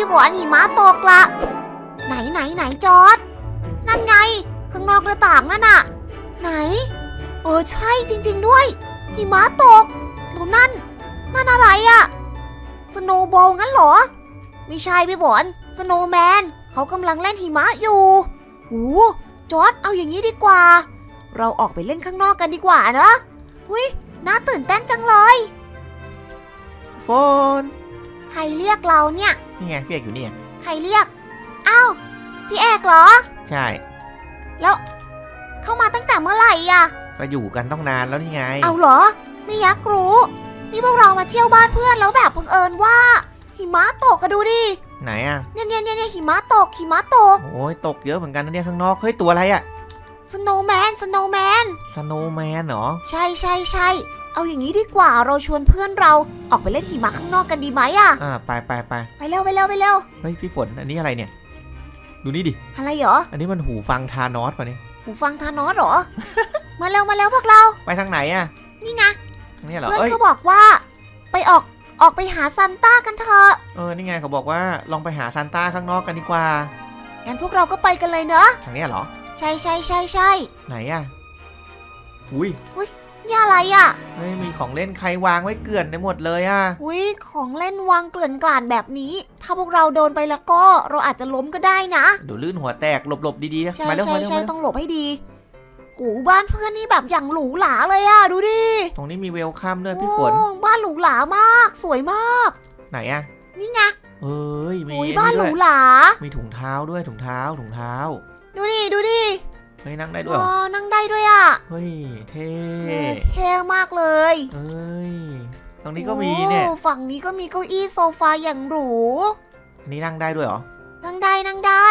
พี่ฝนหิมะตกละ ไหนไหนไหนจอร์ดนั่นไง ข้างนอกหน้าต่างนั่นน่ะ ไหน เออใช่จริง ๆด้วย หิมะตกแล้วนั่น นั่นอะไรอะสโนว์บอลงั้นเหรอ ไม่ใช่พี่ฝนสโนว์แมนเขากำลังเล่นหิมะอยู่โอ้จอร์ดเอาอย่างนี้ดีกว่า เราออกไปเล่นข้างนอกกันดีกว่านะหุยน่าตื่นเต้นจังเลย โฟน ใครเรียกเราเนี่ย นี่ไงพี่เอกอยู่นี่ไงใครเรียก อ้าว พี่เอกเหรอ ใช่ แล้ว เข้ามาตั้งแต่เมื่อไหร่อะก็อยู่กันต้องนานแล้วนี่ไง เอาเหรอ ไม่อยากรู้นี่พวกเรามาเที่ยวบ้านเพื่อนแล้วแบบบังเอิญว่า หิมะตกกันดูดิ ไหนอะเนี่ยเนี่ยเนี่ยเนี่ยหิมะตก หิมะตก โอ้ยตกเยอะเหมือนกันนะเนี่ยข้างนอก เฮ้ยตัวอะไรอะ สโนว์แมน สโนว์แมน สโนว์แมนเหรอ ใช่ใช่ใช่ เอาอย่างนี้ดีกว่าเราชวนเพื่อนเราออกไปเล่นหิมะข้างนอกกันดีไหมอะอ่าไปไปไปไปเร็วไปเร็วไปเร็วเฮ้ยพี่ฝนอันนี้อะไรเนี่ย ดูนี่ดิ อะไรเหรออันนี้มันหูฟังทานอสป่ะเนี่ยหูฟังทานอสเหรอ มาเร็วมาเร็วพวกเรา ไปทางไหนอะนี่ไงทางนี้เหรอเพื่อนเอ้ยเขาบอกว่า ไปออกออกไปหาซันต้ากันเถอะเออนี่ไงเขาบอกว่าลองไปหาซานต้าข้างนอกกันดีกว่า งั้นพวกเราก็ไปกันเลยเนอะทางเนี้ยเหรอ ใช่ใช่ใช่ใช่ไหนอะอุ้ย นี่อะไรอะเฮ้ยมีของเล่นใครวางไว้เกลื่อนไปหมดเลยอะอุ้ยของเล่นวางเกลื่อนกลาดแบบนี้ ถ้าพวกเราโดนไปแล้วก็เราอาจจะล้มก็ได้นะเดี๋ยวลื่นหัวแตกหลบๆดีๆนะใช่มาเร็วใช่มาเร็วใช่มาเร็วต้องหลบให้ดีโหบ้านเพื่อนนี่แบบอย่างหรูหราเลยอะดูดิตรงนี้มีเวลคัมด้วยพี่ฝน โอ้บ้านหรูหรามากสวยมากไหนอะนี่ไงเอ้ยมีโอ้ยไอ้บ้านหด้รูวยหรา มีถุงเท้าด้วยถุงเท้าถุงเท้า ดูดิดูดิ เฮ้ยนั่งได้ด้วยเหรอ๋ออนั่งได้ด้วยอะเฮ้ยเท่เออเท่มากเลยเอ้ย ตรงนี้ก็มีเนี่ย โอ้ฝั่งนี้ก็มีเก้าอี้โซฟาอย่างหรู อันนี้นั่งได้ด้วยเหรอ นั่งได้นั่งได้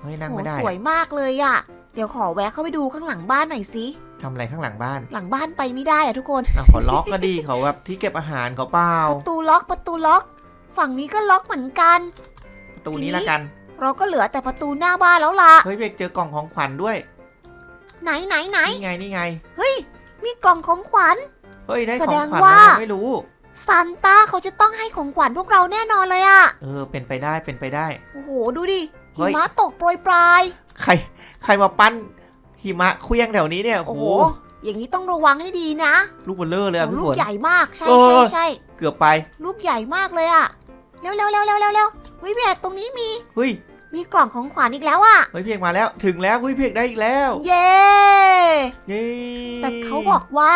เฮ้ยนั่งโหไม่ได้สวยมากเลยอะเดี๋ยวขอแวะเข้าไปดูข้างหลังบ้านหน่อยสิทำอะไรข้างหลังบ้านหลังบ้านไปไม่ได้อะทุกคน อะขอล็อกก็ดีเขาแบบที่เก็บอาหารเขาเปล่า ประตูล็อกประตูล็อก ฝั่งนี้ก็ล็อกเหมือนกัน ประตูทีนี้นี้ละกัน เราก็เหลือแต่ประตูหน้าบ้านแล้วล่ะ เฮ้ยเบกเจอกล่องของขวัญด้วย ไหนไหนไหนนี่ไงนี่ไงมีกล่องของขวัญ เฮ้ยได้แสของดงขวัญว่าแล้วไม่รู้ซันต้าเขาจะต้องให้ของขวัญพวกเราแน่นอนเลยอะเออเป็นไปได้เป็นไปได้ โอ้โหดูดิเฮ้หิย มะตกโปรยปลาย ใครใครมาปั้นหิมะเคลี้ยงแถวนี้เนี่ยโอ้โอ้โห โหอย่างนี้ต้องระวังให้ดีนะลูกเบลเลอร์เลยอะโอ้พี่ลูฝกน ใหญ่มากใช่เออ ใช่ใช่เกือบไปลูกใหญ่มากเลยอะเร็วเร็วเร็วเร็วเร็วเร็วเฮ้ยพี่เอกตรงนี้มีเฮ้ย มีกล่องของขวัญอีกแล้วอะเฮ้ยเพียงมาแล้ว ถึงแล้วเฮ้ยเพียงได้อีกแล้วเย้เย้แต่เขาบอกว่า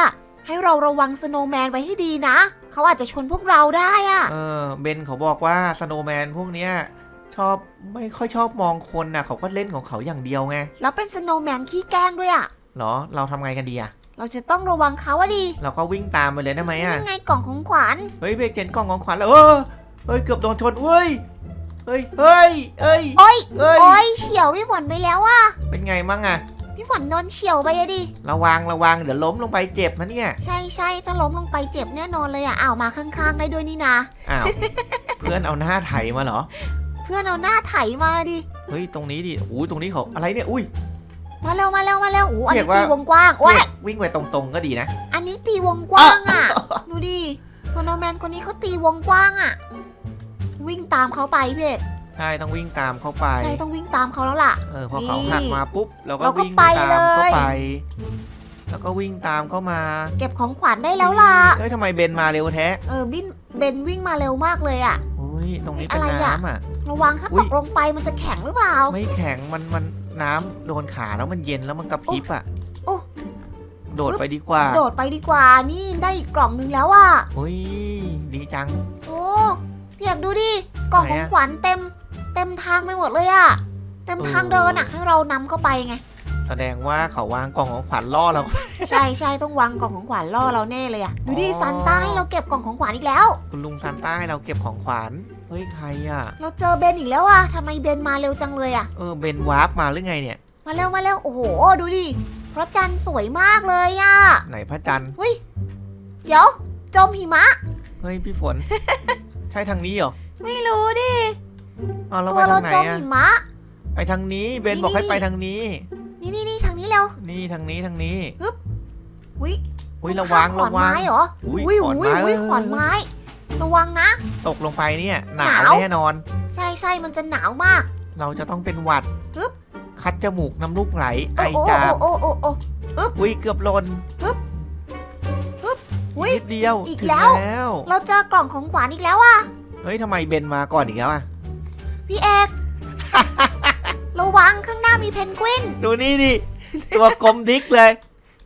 ให้เราระวังสโนว์แมนไว้ให้ดีนะ เขาอาจจะชนพวกเราได้อะเออเบนเขาบอกว่าสโนว์แมนพวกเนี้ยชอบไม่ค่อยชอบมองคนนะเขาก็เล่นของเขาอย่างเดียวไงแล้วเป็นสโนว์แมนขี้แกล้งด้วยอะเหรอเราทำไงกันดีอะเราจะต้องระวังเขาอะดีเราก็วิ่งตามไปเลยได้ไหมนี่อะไงกล่องของขวัญเฮ้ยเบรกเจนกล่องของขวัญแล้วเออเฮ้ยเกือบโดนชนเฮ้ย เฮ้ย เฮ้ยเอ้ย โอ้ยเอ้ย โอ้ยเฉียวพี่ฝนไปแล้วอะเป็นไงมั่งอะพี่ฝนโดนเฉียวไปอะดิ ระวังระวังเดี๋ยวล้มลงไปเจ็บนะเนี่ย ใช่ใช่ถ้าล้มลงไปเจ็บแน่นอนเลยอะอ้าวมาข้างๆได้ด้วยนี่นะ อ้าว เพื่อนเอาหน้าไถมาเหรอ เพื่อนเอาหน้าไถมาดิ เฮ้ย ตรงนี้ดิอุ้ยตรงนี้เขาอะไรเนี่ย อุ้ย มาเร็วมาเร็วมาเร็วโอ้อันเรีนี้ยกว่า ตีวงกว้างโอ้ยเรียกวิ่งไปตรงๆก็ดีนะ อันนี้ตีวงกว้างอะดูดิสโนว์แมนคนนี้เขาตีวงกว้างอะ วิ่งตามเขาไปพี่เอกใช่ต้องวิ่งตามเขาไป ใช่ต้องวิ่งตามเขาแล้วล่ะ เออพอนี่เขาหักมาปุ๊บเราก็เราก็วิ่งไปตามเลยเขาไป แล้วก็วิ่งตามเขามา เก็บของขวัญได้แล้วล่ะเฮ้ยทำไมเบนมาเร็วแท้เออบินเบนวิ่งมาเร็วมากเลยอะอุ้ยตรงนี้เฮ้เป็ยนอะไรอะน้ำอะระวังถ้าอุ๊ตยกลงไปมันจะแข็งหรือเปล่า ไม่แข็งมันมันน้ำโดนขาแล้วมันเย็นแล้วมันกระพริบอะโอ้โดดไปดีกว่า โดดไปดีกว่านี่ได้อีกกล่องนึงแล้วอะอุ้ยดีจัง โอ้พี่อยากดูดิกล่องไหนของอะขวัญเต็ม เต็มทางไปหมดเลยอะเต็มเออทางเดินอะให้เรานำเข้าไปไง แสดงว่าเขาวางกล่องของขวัญล่อเรา ใช่ใช่ต้องวางกล่องของขวัญล่อเราแน่เลยอะดูดิอ๋อ ซันต้าให้เราเก็บกล่องของขวัญอีกแล้ว คุณลุงซานต้าให้เราเก็บของขวัญเฮ้ยใครอะ เราเจอเบนอีกแล้วอะทำไมเบนมาเร็วจังเลยอะเออเบนวาร์ปมาหรือไงเนี่ย มาเร็วมาเร็วโอ้โหดูดิพระจันทร์สวยมากเลยอะไหนพระจันทร์เดี๋ยวจมหิมะเฮ้ยพี่ฝน ใช่ทางนี้เหรอไม่รู้ดิ อ๋อเราตัไปวเราทางไหนจมอะหิมะ ไปทางนี้เบนนี่บอกให้นี่ ไปทางนี้ นี่นี่นี่ทางนี้เร็วนี่ทางนี้ทางนี้ อุ้ยอุ้ยต้ระองวังข้ามขอระนวังไม้เหรออุ้ยอุ้ยขอนอุ้ยไม้ อุ้ยขอนไม้ ระวังนะ ตกลงไปเนี่ยหนาหนาว วแน่นอน ใช่ใช่มันจะหนาวมาก เราจะต้องเป็นหวัดฮึบคัดจมูกน้ำลูกไหลไอโอ้โอ้จามโอ้โอ้โอ้โอ้ อุ้ยเกือบหล่น อุ้ยนิดเดียวอีกถึงแล้วแล้วเราเจอกล่องของขวัญอีกแล้วอะเฮ้ยทำไมเบนมาก่อนอีกแล้วอะ พี่เอก ระวังข้างหน้ามีเพนกวิน ดูนี่ดิ ตัวกลมดิกเลย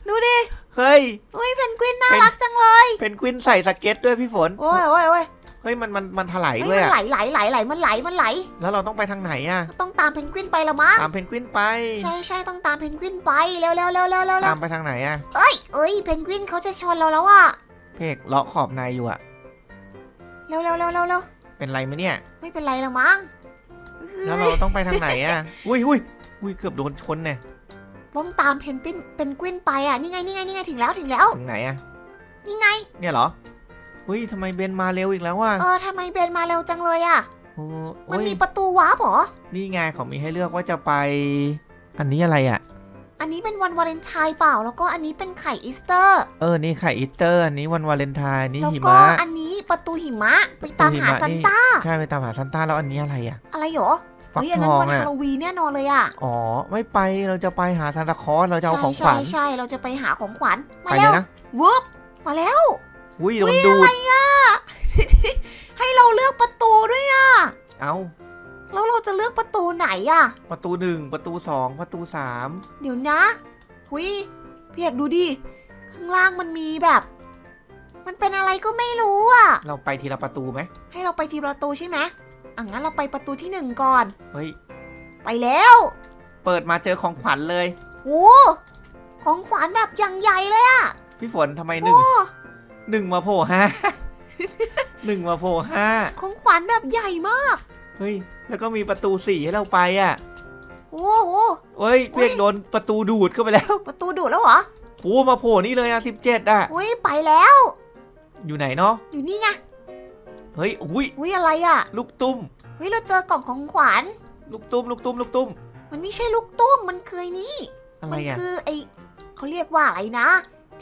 ดูดิ เฮ้ย อุ้ยเพนกวินน่าเป็นรักจังเลย เพนกวินใส่สเก็ตด้วยพี่ฝน โอ้ยโอ้ยโอ้ยเฮ้ยมันมันมันถลายเฮ้ยด้วยมันอะไหลไหลไหลไหลมันไหลมันไหล แล้วเราต้องไปทางไหนอะต้องตามเพนกวินไปละมั้งตามเพนกวินไป ใช่ใช่ต้องตามเพนกวินไปเร็วเร็วเร็วเร็วเร็วเร็ตาวมไปทางไหนอะเอ้ยเอ้ยเพนกวินเขาจะชนเราแล้วอะเพกเลาะขอบในอยู่อะเร็วเร็วเร็วเร็วเร็วเป็นไรไหมเนี่ย ไม่เป็นไรละมั้งแล้วเราต้องไปทางไหนอะอุ้ยอุ้ยอุ้ยเกือบโดนชนเนี่ยต้องตามเพนกวินเพนกวินไปอะนี่ไงนี่ไงนี่ไงถึงแล้วถึงแล้ว ถึงไหนอะนี่ไง เนี่ยเหรอ อุ้ยทำไมเบนมาเร็วอีกแล้วอะเออทำไมเบนมาเร็วจังเลยอะโอ้มันโอ้ยมีประตูวาร์ปเหรอ นี่ไงเขามีให้เลือกว่าจะไป อันนี้อะไรอะ อันนี้เป็นวันวาเลนไทน์เปล่า แล้วก็อันนี้เป็นไข่อีสเตอร์ เออ นี่ไข่อีสเตอร์ อันนี้วันวาเลนไทน์นี่แล้วหิก็มะ อันนี้ประตูหิมะ ไปตามหาประตูหิมะ ซันนี่ต้า ใช่ไปตามหาซันต้าแล้วอันนี้อะไรอะ อะไรเหรอฟักเฮ้ยอันทนั้นองวันอะ ฮาโลวีนแน่นอนเลยอะอ๋อ ไม่ไป เราจะไปหาซานตาคลอส เราจะเอาของขวัญใช่ใช่ใช่เราจะไปหาของขวัญ มาไปเลแล้ยวนะวึบมาแล้ว อุ้ยโดนดูดให้เราเลือกประตูด้วยอะเอาแล้วเราจะเลือกประตูไหนอะประตูหนึ่งประตูสองประตูสามเดี๋ยวนะหุยพี่เอกดูดิ ข้างล่างมันมีแบบ มันเป็นอะไรก็ไม่รู้อะเราไปทีละประตูไหมให้เราไปทีประตูใช่ไหมอะงั้นเราไปประตูที่หนึ่งก่อน เฮ้ย ไปแล้วเปิดมาเจอของขวัญเลย โหของขวัญแบบอย่างใหญ่เลยอะพี่ฝนทำไมหนึ่งโอ้ หนึ่งมาโผล่ห้าหนึ่งมาโผล่ห้าของขวัญแบบใหญ่มาก เฮ้ย แล้วก็มีประตูสี่ให้เราไปอะ โอ้โหเฮ้ยเพียกโดนประตูดูดเข้าไปแล้วประตูดูดแล้วเหรอโอ้มาโผล่นี่เลยอะสิบเจ็ดอะ อุ้ยไปแล้ว อยู่ไหนเนาะ อยู่นี่ไง เฮ้ย อุ้ย อุ้ยอะไรอะลูกตุ้มเฮ้ยเราเจอกล่องของขวัญ ลูกตุ้ม ลูกตุ้ม ลูกตุ้ม มันไม่ใช่ลูกตุ้ม มันคือไอ้นี่ อะไรมัอะคือไอเขาเรียกว่าอะไรนะ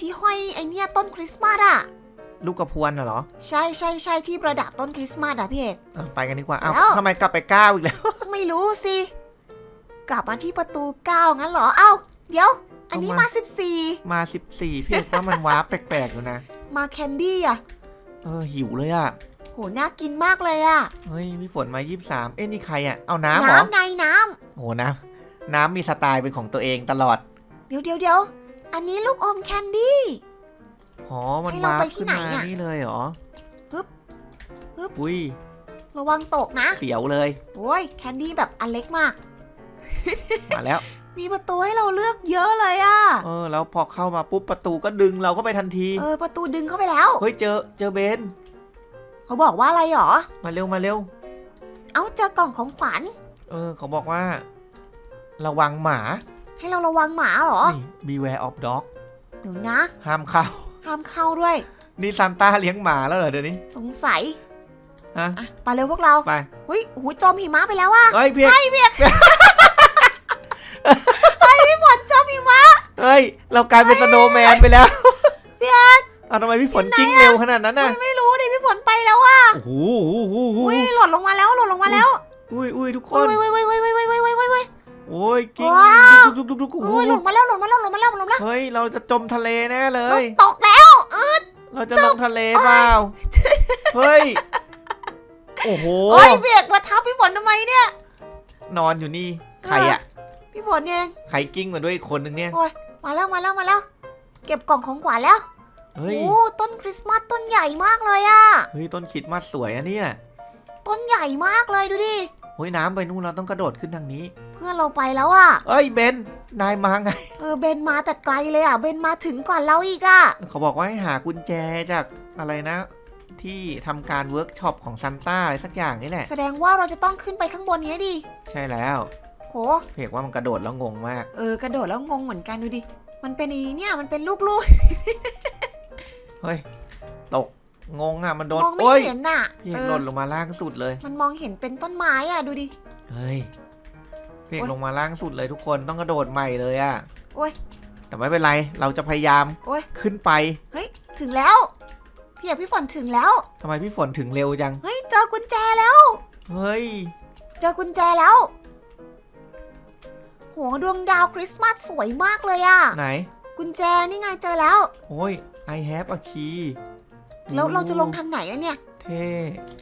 ที่ห้อยไอเนี่ยต้นคริสต์มาสอะลูกกระพวนน่ะเหรอใช่ใช่ใช่ที่ประดับต้นคริสต์มาสอะพี่เอก อะไปกันดีกว่า อ้าวแล้ว ทำไมกลับไปเก้าอีกแล้ว ไม่รู้สิ กลับมาที่ประตูเก้างั้นเหรอ เอ้า เดี๋ยว อันนี้เอามามาสิบสี่มาสิบสี่พี่เอกว่ามันว้าร์ปแปลกๆอยู่นะมาแคนดี้อะเออหิวเลยอะ โหน่ากินมากเลยอะเฮ้ยพี่ฝนมายี่สามเอ๊ะนี่ใครอะ เอาน้ำเหรอน้ำไงน้โอ้น้ำน้ำมีสไตล์เป็นของตัวเองตลอดำเดี๋ยวเดี๋ยวเดี๋ยว อันนี้ลูกอมแคนดี้ อ๋อ มันให้เราว้าร์ไปปที่ขึ้นไหนมาอะ นี่เลยเหรอฮึบฮึบอุ้ย ระวังตกนะเสียวเลย โอ้ยแคนดี้แบบอันเล็กมาก มาแล้ว มีประตูให้เราเลือกเยอะเลยอะเออ แล้วพอเข้ามาปุ๊บประตูก็ดึงเราเข้าไปทันที เออประตูดึงเข้าไปแล้ว เฮ้ย เจอ เจอเบน เขาบอกว่าอะไรหรอ มาเร็ว มาเร็ว เอ้าเจอกล่องของขวัญ เออ เขาบอกว่า ระวังหมา ให้เราระวังหมาเหรอ นี่ beware of dog เดี๋ยวนะ ห้ามเข้า ห้ามเข้าด้วย นี่ซานต้าเลี้ยงหมาแล้วเหรอเดี๋ยวนี้ สงสัยฮะไปเร็วพวกเราไปเฮ้ยหูจมหิมะไปแล้วอะเพียเพียกฝนจมหิมะ เฮ้ย เรากลายเป็นสโนว์แมนไปแล้วเพีย เอาทำไมพี่ฝนจิ้งเร็วขนาดนั้นน่ะไม่รู้ดิพี่ฝนไปแล้วอะโอ้โหโอ้โหโอ้โหอุ้ยหล่นลงมาแล้วหล่นลงมาแล้วอุ้ยอุ้ยทุกคนอุ้ยอุ้ยอุ้ยอุ้ยอุ้ยอุ้ยอุ้ยอุ้ย โอ้ยกิ้งว้าว ดุกดุกดุกดุกโอ้โหอุ้ยหล่นมาแล้วหล่นมาแล้วหล่นมาแล้วหล่นมาแล้วเฮ้ยเราจะจมทะเลแน่เลเรายตกแล้วเราจะลงทะเลเปล่าเฮ้ยโอ้โหโอ้ยเบียกมาทับพี่ฝนทำไมเนี่ย นอนอยู่นี่ใครอะพี่ฝนเองใครกิ้งมาด้วยอีกคนนึงเนี่ยโอ้ยมาแล้วมาแล้วมาแล้ว เก็บกล่องของขวัญแล้วเฮ้ยโอ้ต้นคริสต์มาสต้นใหญ่มากเลยอะเฮ้ยต้นคริดมาสสวยอะเนี่ยต้นใหญ่มากเลยดูดิ เฮ้ยน้ำไปนู่นเราต้องกระโดดขึ้นทางนี้ เพื่อนเราไปแล้วอะเอ้ยเบนนายมาไง เออเบนมาแต่ไกลเลยอะเบนมาถึงก่อนเราอีกอะเขาบอกว่าให้หากุญแจจากอะไรนะ ที่ทำการเวิร์กช็อปของซันต้าอะไรสักอย่างนี่แหละ แสดงว่าเราจะต้องขึ้นไปข้างบนนี้ดิใช่แล้วโหเพกว่ามันกระโดดแล้วงงมาก เออกระโดดแล้วงงเหมือนกันดูดิมันเป็นอีเนี่ยมันเป็นลูกเฮ้ยตก งงอะมันโดๆนมองไม่โอ้ยเห็นน่ะพี่เอเอกอหล่นลงมาล่างสุดเลย มันมองเห็นเป็นต้นไม้อะดูดิ เฮ้ยพี่เอกโอ๊ย ลงมาล่างสุดเลยทุกคนต้องกระโดดใหม่เลยอะ โอ๊ยแต่ไม่เป็นไรเราจะพยายามโอ๊ย ขึ้นไปถึงแล้ว พี่เอกพี่ฝนถึงแล้ว ทำไมพี่ฝนถึงเร็วจัง เฮ้ย เจอกุญแจแล้ว เฮ้ย เจอกุญแจแล้ว โหดวงดาวคริสต์มาสสวยมากเลยอะไหน กุญแจนี่ไงเจอแล้ว โอ้ย I have a key แล้วเราจะลงทางไหนแล้วเนี่ย เท่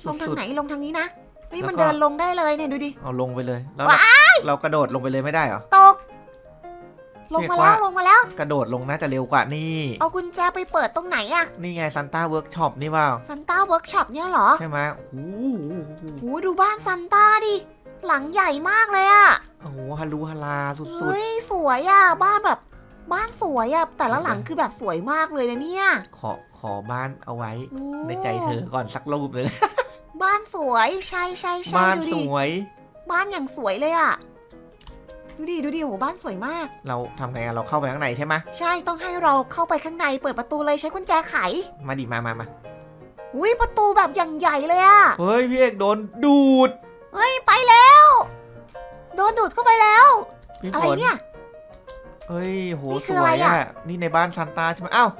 ลงทางสุดไหนลงทางนี้นะเฮ้ยแล้วมันก็เดินลงได้เลยเนี่ยดูดิๆเอาลงไปเลยแล้วว้าเรากระโดดลงไปเลยไม่ได้เหรอ ตก ลงมาแล้วเรียกว่าลงมาแล้ว กระโดดลงน่าจะเร็วกว่านี่ เอากุญแจไปเปิดตรงไหนอะนี่ไงซันต้าเวิร์กช็อปนี่เปล่าซันต้าเวิร์กช็อปเนี่ยเหรอ ใช่ไหมโอ้โหโหดูบ้านซันต้าดิ หลังใหญ่มากเลยอะโอ้โหฮารุฮาราสุดเฮ้ยสวยอะบ้านแบบบ้านสวยอะแต่ละหลังคือแบบสวยมากเลยนะเนี่ยๆขอข อบ้านเอาไว้โอ้ในใจเธอก่อนสักรูปเลยบ้านสวยใช่ใช่ใช่บ้านดูสดิวย บ้านอย่างสวยเลยอะดูดิดูดิโหบ้านสวยมาก เราทำไงอะเราเข้าไปข้างในใช่ไหมใช่ต้องให้เราเข้าไปข้างในเปิดประตูเลยใช้กุญแจไขมาดิมามามาอุ้ยประตูแบบอย่างใหญ่เลยอะเฮ้ยพี่เอกโดนดูดเฮ้ยไปแล้ว โดนดูดเข้าไปแล้ว พี่อะฝไรนเนี่ย เฮ้ยโหนี่สคือวอะไรยอะ อะนี่ในบ้านซันต้าใช่ไหมอ้าว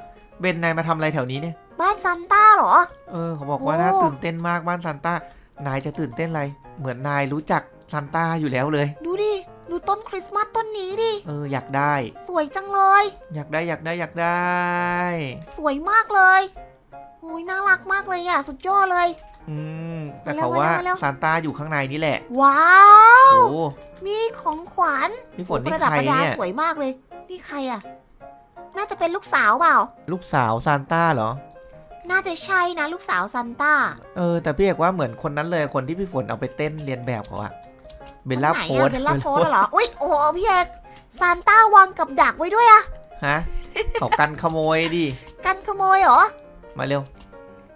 เบนนายมาทำอะไรแถวนี้เนี่ย บ้านซันต้าเหรอ เออเขาบอกว่าโอ้ น่าตื่นเต้นมากบ้านซันต้านายจะตื่นเต้นอะไร เหมือนนายรู้จักซันต้าอยู่แล้วเลย ดูดิ ดูต้นคริสต์มาสต้นนี้ดิ เอออยากได้ สวยจังเลย อยากได้อยากได้อยากได้ สวยมากเลยโอ้ยน่ารักมากเลยอะ สุดยอดเลย อืมแต่มาเร็วเขาว่ามาเร็วมาเร็ว ซานต้าอยู่ข้างในนี่แหละ ว้าว โอ้มีของขวัญพี่ฝนปนี่ระดับใครประดาเนี่ยสวยมากเลย นี่ใครอะ น่าจะเป็นลูกสาวเปล่า ลูกสาวซานต้าเหรอ น่าจะใช่นะลูกสาวซันต้า เออ แต่พี่เอกว่าเหมือนคนนั้นเลยคนที่พี่ฝนเอาไปเต้นเรียนแบบเขาอะเบลล่าไหนโพอะสเบลล่าโพสเหรอ อุ้ยโอ้โหพี่เอกซานต้าวางกับดักไว้ด้วยอะฮะเขากันขโมยดิ กันขโมยเหรอ มาเร็ว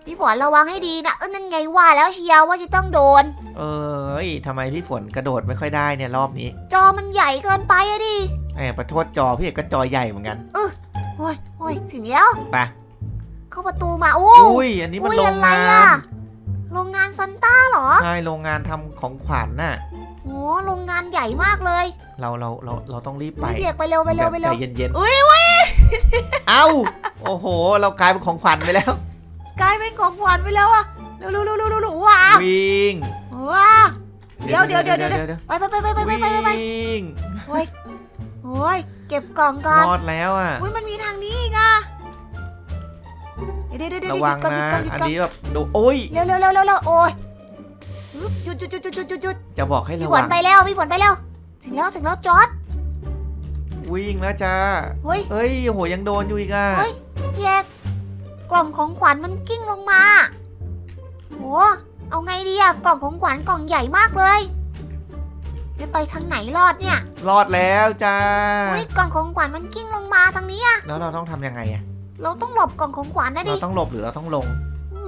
พี่ฝนระวังให้ดีนะ เออนั่นไงว่าแล้วเชียวว่าจะต้องโดน เอ้ยทำไมพี่ฝนกระโดดไม่ค่อยได้เนี่ยรอบนี้จอมันใหญ่เกินไปอะดิแอบประโทษจอพี่เอกก็จอใหญ่เหมือนกัน โอ้ยโอ้ยถึงแล้วไปเข้าประตูมาโอ้อุ้ย อันนี้มันอุ้ยโรงอะไรงาอะนโรงงานซันต้าเหรอ ใช่ โรงงานทำของขวัญน่ะโอ้โรงงานใหญ่มากเลย เราเราเราเราต้องรีบไปไม่เบียกไปเร็วไปเร็วไปเร็วแบบใจเย็นๆอุ๊ยเอ้า โอ้โห เรากลายเป็นของขวัญไปแล้ว กลายเป็นของขวัญไปแล้วอะเร็วเร็วเร็วเร็วเร็วเร็วว้าววิ่งว้าวเดี๋ยวเดี๋ยวเดี๋ยวเดี๋ยวเดี๋ยวไปไปไปไปไปไปไปไปวิ่งโอ้ยโอ้ย เก็บกล่องก่อนรอดแล้วอะอุ้ยมันมีทางนี้อีกอะเดี๋ยวเดี๋ยวเดี๋ยวระเดี๋ยววังหยุดก่อนหนะยุดก่อนหยุดอันก่อนนี้แบบดูโอ้ยเร็วเร็วเร็วเร็วเร็วโอ้ยฮึบหยุดหยุดหยุดหยุดหยุดหยุดหยุดจะบอกให้พี่ระฝวันงไปแล้วพี่ฝนไปแล้วถึงแล้วถึงแล้วจอดวิ่งแล้วจ้าเฮ้ยเอ้ยโหยังโดนอยู่อีกอะเฮ้ยพี่เอกกล่องของขวัญมันกิ้งลงมาโหเอาไงดีอะกล่องของขวัญกล่องใหญ่มากเลย จะไปทางไหนรอดเนี่ยรอดแล้วจ้าเฮ้ยกล่องของขวัญมันกิ้งลงมาทางนี้อะแล้วเราต้องทำยังไงอะเราต้องหลบกล่องของขวัญนะเราดิต้องหลบหรือเราต้องลง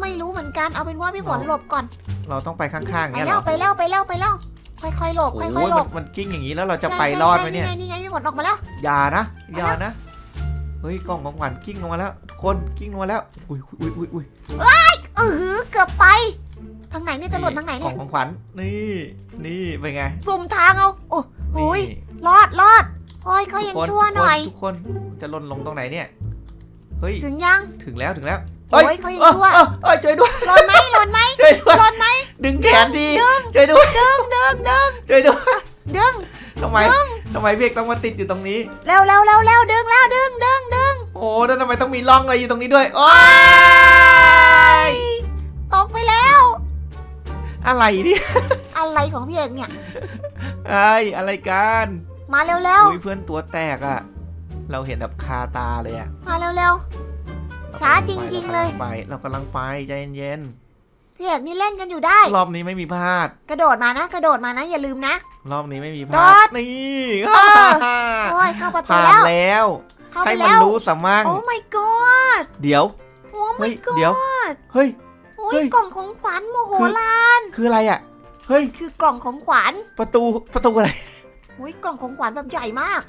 ไม่รู้เหมือนกันเอาเป็นว่าพี่ฝนเราหลบก่อนเราต้องไปข้างๆไปเนี่ยเหแล้รวอไปแล้วไปแล้วไปแล้วค่อยๆหลบโอ้ค่อยยๆหลมันบมันกิ้งอย่างนี้แล้วเราจะใช่ไปใช่รอดใช่ไหมเนี่ยนี่ไงนี่ไงพี่ฝนออกมาแล้ว อย่านะอย่านะเฮ้ยกล่องของขวัญกิ้งลงมาแล้วทุกคนกิ้งลงมาแล้วอุ้ยอุ้ยอุ้ยอุ้ยเออเกือบไปทางไหนเนี่ยจะหล่นทางไหนขเนี่อยงของขวัญนี่นี่เป็นไงสุ่มทางเอาโอ้โหยนี่รอดรอดโอ้ยเขายังทุกคนชั่วหน่อย ทุกคนทุกคนจะหล่นลงตรงไหนเนี่ยเฮ้ยถึงยังถึงแล้วถึงแล้วโอ้ยเขายังชั่วเอ้ยเอ้ยช่วยด้วยหล่นไหมหล่นไหมช่วยด้วยหล่นไหม ดึงแขนดีช่วยด้วยดึงดึงดึงช่วยด้วยดึง ทำไมทำไมพี่เอกต้องมาติดอยู่ตรงนี้ เร็วเร็วเร็วเร็วดึงแล้วดึงดึงดึงโอ้แล้วทำไมต้องมีร่องอะไรอยู่ตรงนี้ด้วยโอ้ยตกไปแล้ว อะไรเนี่ยอะไรของพี่เอกเนี่ย ไอ้ยอะไรกันมาเร็วเร็วอุ้ยเพื่อนตัวแตกอะเราเห็นแบบคาตาเลยอะมาเร็วเร็ว ช้าจริงๆเลยไปเรากำลังไปใจเย็นพี่เอกนี่เล่นกันอยู่ได้ ๆรอบนี้ไม่มีพลาด กระโดดมานะ กระโดดมานะอย่าลืมนะ รอบนี้ไม่มีพโดลาดดนี่เออ โอ้ยเข้าประตูผ่านแล้วแล้ว เข้าไปให้มันแล้วรู้สมั่งโอ้ my god เดี๋ยว โอ้เฮ้ my ย god เดี๋ยว เฮ้ยโอ้เฮ้ยย กล่องของขวัญโมโหคือลานคืออะไรอะเฮ้ย คือกล่องของขวัญประตู ประตูอะไรโอ้ยกล่องของขวัญแบบใหญ่มาก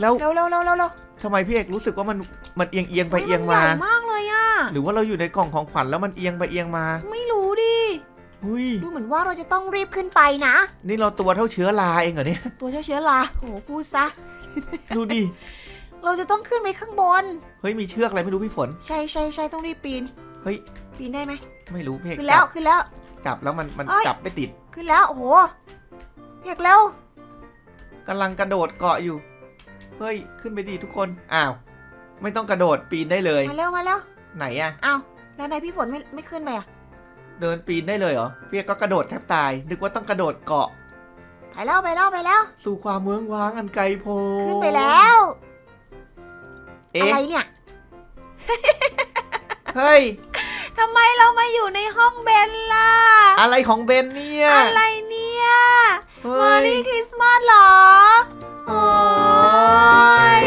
แล้วเร็วเร็วเร็วเร็วเร็วทำไมพี่เอกรู้สึกว่ามัน มันเอียงเอียงไปฮ้เอียงนมาใหญ่มากเลยอะหรือว่าเราอยู่ในกล่องของขวัญแล้วมันเอียงไปเอียงมาไม่รู้ดิหุ้ย ดูเหมือนว่าเราจะต้องรีบขึ้นไปนะ นี่เราตัวเท่าเชื้อราเองเหรอเนี่ย ตัวเจ้าเชื้อราโอ้โหพูดซะ ดูดิ เราจะต้องขึ้นไปข้างบน เฮ้ย มีเชือกอะไรไม่รู้พี่ฝน ใช่ใช่ใช่ต้องรีบปีน เฮ้ย ปีนได้ไหมไม่รู้พี่เอกขึ้นแล้วจับขึ้นแล้ว จับแล้วมันมันเอ้ย จับไม่ติดขึ้นแล้วโอ้โหเพียกเร็วกำลังกระโดดเกาะอยู่ เฮ้ยขึ้นไปดีทุกคนอ้าวไม่ต้องกระโดดปีนได้เลย มาเร็วมาเร็วไหนอะเอาแล้วนายพี่ฝนไม่ไม่ขึ้นไปอะเดินปีนได้เลยเหรอเพียก็กระโดดแทบตาย นึกว่าต้องกระโดดเกาะ ไปแล้วไปแล้วไปแล้ว สู่ความเมืองว้างอันไกลโพ้นขึ้นไปแล้ว อะเอ๊ะไรเนี่ย เฮ้ย ทำไมเรามาอยู่ในห้องเบนล่ะ อะไรของเบนเนี่ย อะไรเนี่ยเฮ้มาย รีคริสต์มาสเหรอ โอ้ย